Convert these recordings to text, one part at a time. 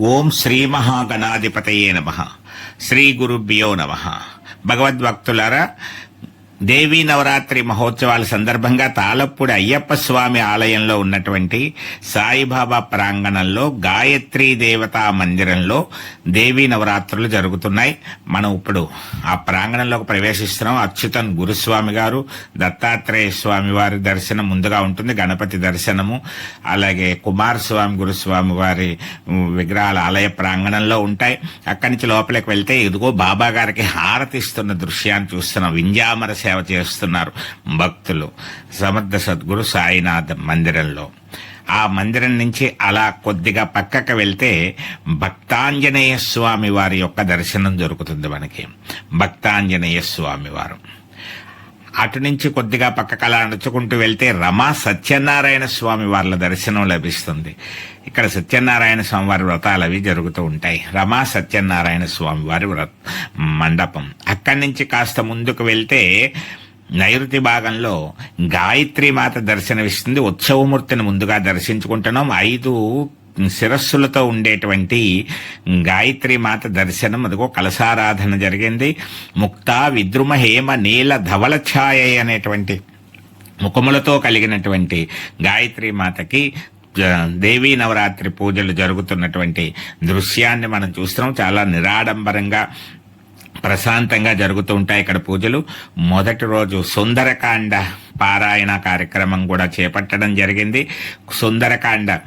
ఓం శ్రీ మహాగణాధిపతయే నమ. శ్రీ గురుభ్యో నమ. భగవద్భక్తులారా దేవీ నవరాత్రి మహోత్సవాల సందర్భంగా తాళప్పూడి అయ్యప్ప స్వామి ఆలయంలో ఉన్నటువంటి సాయిబాబా ప్రాంగణంలో గాయత్రీ దేవతా మందిరంలో దేవీ నవరాత్రులు జరుగుతున్నాయి. మనం ఇప్పుడు ఆ ప్రాంగణంలోకి ప్రవేశిస్తున్నాం. అచ్యుతన్ గురుస్వామి గారు దత్తాత్రేయ స్వామి వారి దర్శనం ముందుగా ఉంటుంది. గణపతి దర్శనము అలాగే కుమారస్వామి గురుస్వామి వారి విగ్రహాలు విగ్రహాల ఆలయ ప్రాంగణంలో ఉంటాయి. అక్కడి నుంచి లోపలికి వెళ్తే ఇదిగో బాబా గారికి హారతిస్తున్న దృశ్యాన్ని చూస్తున్నాం. వింజామరస సేవ చేస్తున్నారు భక్తులు. సమర్థ సద్గురు సాయినాథ్ మందిరంలో. ఆ మందిరం నుంచి అలా కొద్దిగా పక్కకు వెళ్తే భక్తాంజనేయ స్వామి వారి యొక్క దర్శనం దొరుకుతుంది మనకి. భక్తాంజనేయ స్వామి వారు. అటు నుంచి కొద్దిగా పక్కకలా నడుచుకుంటూ వెళ్తే రమా సత్యనారాయణ స్వామి వాళ్ళ దర్శనం లభిస్తుంది. ఇక్కడ సత్యనారాయణ స్వామి వారి వ్రతాలు అవి జరుగుతూ ఉంటాయి. రమా సత్యనారాయణ స్వామి వారి వ్రత మండపం. అక్కడి నుంచి కాస్త ముందుకు వెళ్తే నైరుతి భాగంలో గాయత్రి మాత దర్శనమిస్తుంది. ఉత్సవమూర్తిని ముందుగా దర్శించుకుంటున్నాం. ఐదు శిరస్సులతో ఉండేటువంటి గాయత్రి మాత దర్శనం. అదిగో కలశారాధన జరిగింది. ముక్త విద్రుమ హేమ నీల ధవల ఛాయ అనేటువంటి ముఖములతో కలిగినటువంటి గాయత్రి మాతకి దేవీ నవరాత్రి పూజలు జరుగుతున్నటువంటి దృశ్యాన్ని మనం చూస్తున్నాం. చాలా నిరాడంబరంగా ప్రశాంతంగా జరుగుతూ ఉంటాయి ఇక్కడ పూజలు. మొదటి రోజు సుందరకాండ పారాయణ కార్యక్రమం కూడా చేపట్టడం జరిగింది. సుందరకాండ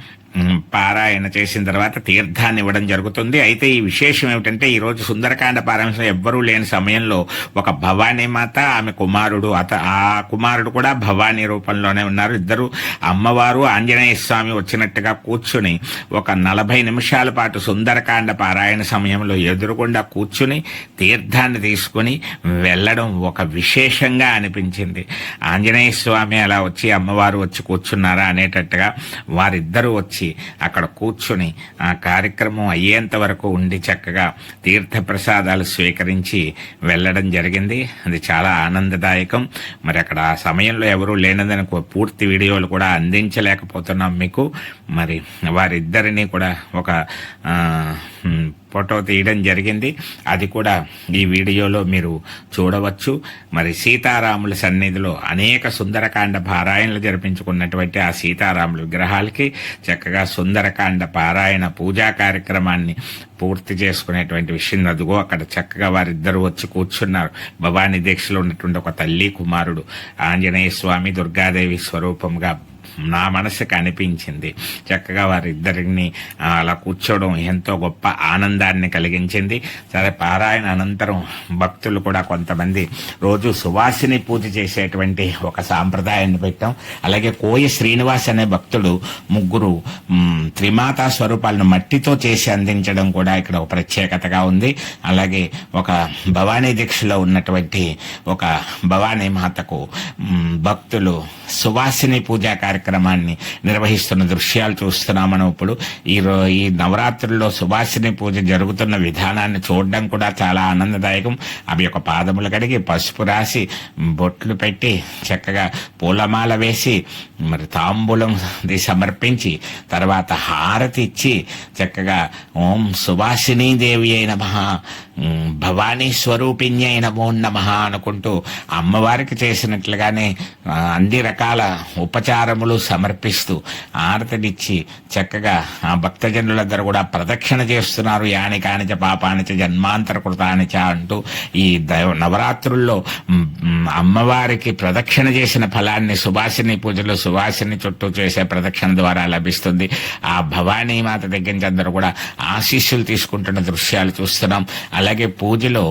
పారాయణ చేసిన తర్వాత తీర్థాన్ని ఇవ్వడం జరుగుతుంది. అయితే ఈ విశేషం ఏమిటంటే ఈరోజు సుందరకాండ పారాయణ ఎవ్వరూ లేని సమయంలో ఒక భవానీ మాత ఆమె కుమారుడు అత ఆ కుమారుడు కూడా భవానీ రూపంలోనే ఉన్నారు. ఇద్దరు అమ్మవారు ఆంజనేయ స్వామి వచ్చినట్టుగా కూర్చుని ఒక నలభై నిమిషాల పాటు సుందరకాండ పారాయణ సమయంలో ఎదురుగుండా కూర్చుని తీర్థాన్ని తీసుకుని వెళ్ళడం ఒక విశేషంగా అనిపించింది. ఆంజనేయ స్వామి అలా వచ్చి అమ్మవారు వచ్చి కూర్చున్నారా అనేటట్టుగా వారిద్దరూ వచ్చి అక్కడ కూర్చుని ఆ కార్యక్రమం అయ్యేంత వరకు ఉండి చక్కగా తీర్థ ప్రసాదాలు స్వీకరించి వెళ్ళడం జరిగింది. అది చాలా ఆనందదాయకం. మరి అక్కడ ఆ సమయంలో ఎవరూ లేనందని పూర్తి వీడియోలు కూడా అందించలేకపోతున్నాం మీకు. మరి వారిద్దరిని కూడా ఒక ఫోటో తీయడం జరిగింది. అది కూడా ఈ వీడియోలో మీరు చూడవచ్చు. మరి సీతారాముల సన్నిధిలో అనేక సుందరకాండ పారాయణలు జరిపించుకున్నటువంటి ఆ సీతారాముల విగ్రహాలకి చక్కగా సుందరకాండ పారాయణ పూజా కార్యక్రమాన్ని పూర్తి చేసుకునేటువంటి విషయం అదుగో అక్కడ చక్కగా వారిద్దరూ వచ్చి కూర్చున్నారు. భవానీ దీక్షలో ఉన్నటువంటి ఒక తల్లి కుమారుడు ఆంజనేయ స్వామి దుర్గాదేవి స్వరూపంగా నా మనసుకు అనిపించింది చక్కగా వారిద్దరిని అలా కూర్చోవడం ఎంతో గొప్ప ఆనందాన్ని కలిగించింది. సరే పారాయణ అనంతరం భక్తులు కూడా కొంతమంది రోజు సువాసిని పూజ చేసేటువంటి ఒక సాంప్రదాయాన్ని పెట్టాం. అలాగే కోయ శ్రీనివాస్ అనే భక్తుడు ముగ్గురు త్రిమాతా స్వరూపాలను మట్టితో చేసి అందించడం కూడా ఇక్కడ ఒక ప్రత్యేకతగా ఉంది. అలాగే ఒక భవానీ దీక్షలో ఉన్నటువంటి ఒక భవానీ మాతకు భక్తులు సువాసిని పూజా కార్యక్రమాన్ని నిర్వహిస్తున్న దృశ్యాలు చూస్తున్నామని ఇప్పుడు ఈ ఈ నవరాత్రుల్లో సుభాషిని పూజ జరుగుతున్న విధానాన్ని చూడడం కూడా చాలా ఆనందదాయకం. అవి ఒక పాదములు కడిగి పసుపు రాసి బొట్లు పెట్టి చక్కగా పూలమాల వేసి మరి తాంబూలం సమర్పించి తర్వాత హారతి ఇచ్చి చక్కగా ఓం సువాసిని దేవి అయిన మహా భవానీ స్వరూపిణి నమో నమ అనుకుంటూ అమ్మవారికి చేసినట్లుగానే అన్ని రకాల ఉపచారములు సమర్పిస్తూ ఆరతనిచ్చి చక్కగా ఆ భక్తజనులందరూ కూడా ప్రదక్షిణ చేస్తున్నారు. యాని కానిచ పాపానిచ జన్మాంతర కృతానిచ అంటూ ఈ దైవ నవరాత్రుల్లో అమ్మవారికి ప్రదక్షిణ చేసిన ఫలాన్ని సుభాషిని పూజలు సుభాషిని చుట్టూ చేసే ప్రదక్షిణ ద్వారా లభిస్తుంది. ఆ భవానీ మాత దగ్గర నుంచి అందరూ కూడా ఆశీస్సులు తీసుకుంటున్న దృశ్యాలు చూస్తున్నాం. అలాగే పూజలో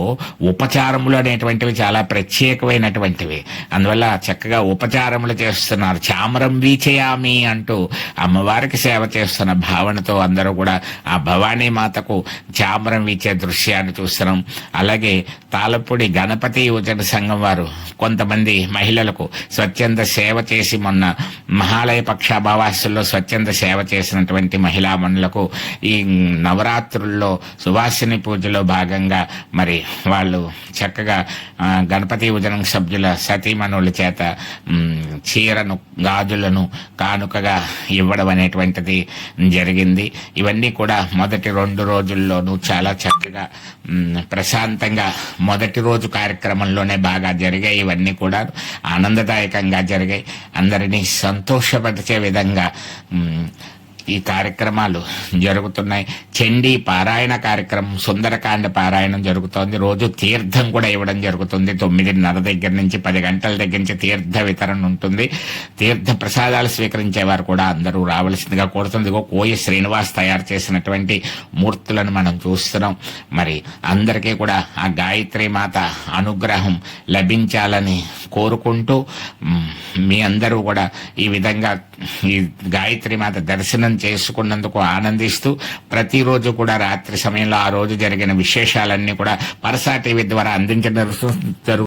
ఉపచారములు అనేటువంటివి చాలా ప్రత్యేకమైనటువంటివి. అందువల్ల చక్కగా ఉపచారములు చేస్తున్నారు. చామరం వీచయామి అంటూ అమ్మవారికి సేవ చేస్తున్న భావనతో అందరూ కూడా ఆ భవానీ మాతకు చామరం వీచే దృశ్యాన్ని చూస్తున్నాం. అలాగే తాళపూడి గణపతి యువజన సంఘం వారు కొంతమంది మహిళలకు స్వచ్ఛంద సేవ చేసి మొన్న మహాలయ పక్షాభావాసుల్లో స్వచ్ఛంద సేవ చేసినటువంటి మహిళా మనులకు ఈ నవరాత్రుల్లో సువాసిని పూజలో భాగంగా మరి వాళ్ళు చక్కగా గణపతి యువజన సభ్యుల సతీమణుల చేత చీరను గాజులను కానుకగా ఇవ్వడం అనేటువంటిది జరిగింది. ఇవన్నీ కూడా మొదటి రెండు రోజుల్లోనూ చాలా చక్కగా ప్రశాంతంగా మొదటి రోజు కార్యక్రమంలోనే బాగా జరిగాయి. ఇవన్నీ కూడా ఆనందదాయకంగా జరిగాయి. అందరినీ సంతోషపరిచే విధంగా ఈ కార్యక్రమాలు జరుగుతున్నాయి. చండీ పారాయణ కార్యక్రమం సుందరకాండ పారాయణం జరుగుతోంది. రోజు తీర్థం కూడా ఇవ్వడం జరుగుతుంది. తొమ్మిదిన్నర దగ్గర నుంచి పది గంటల దగ్గర నుంచి తీర్థ వితరణ ఉంటుంది. తీర్థ ప్రసాదాలు స్వీకరించేవారు కూడా అందరూ రావాల్సిందిగా కోరుతుంది. కోయ శ్రీనివాస్ తయారు చేసినటువంటి మూర్తులను మనం చూస్తున్నాం. మరి అందరికీ కూడా ఆ గాయత్రి మాత అనుగ్రహం లభించాలని కోరుకుంటూ మీ అందరూ కూడా ఈ విధంగా ఈ గాయత్రి మాత దర్శనం చేసుకున్నందుకు ఆనందిస్తూ ప్రతిరోజు కూడా రాత్రి సమయంలో ఆ రోజు జరిగిన విశేషాలన్నీ కూడా పరసా టీవీ ద్వారా అందించడం జరుగుతుంది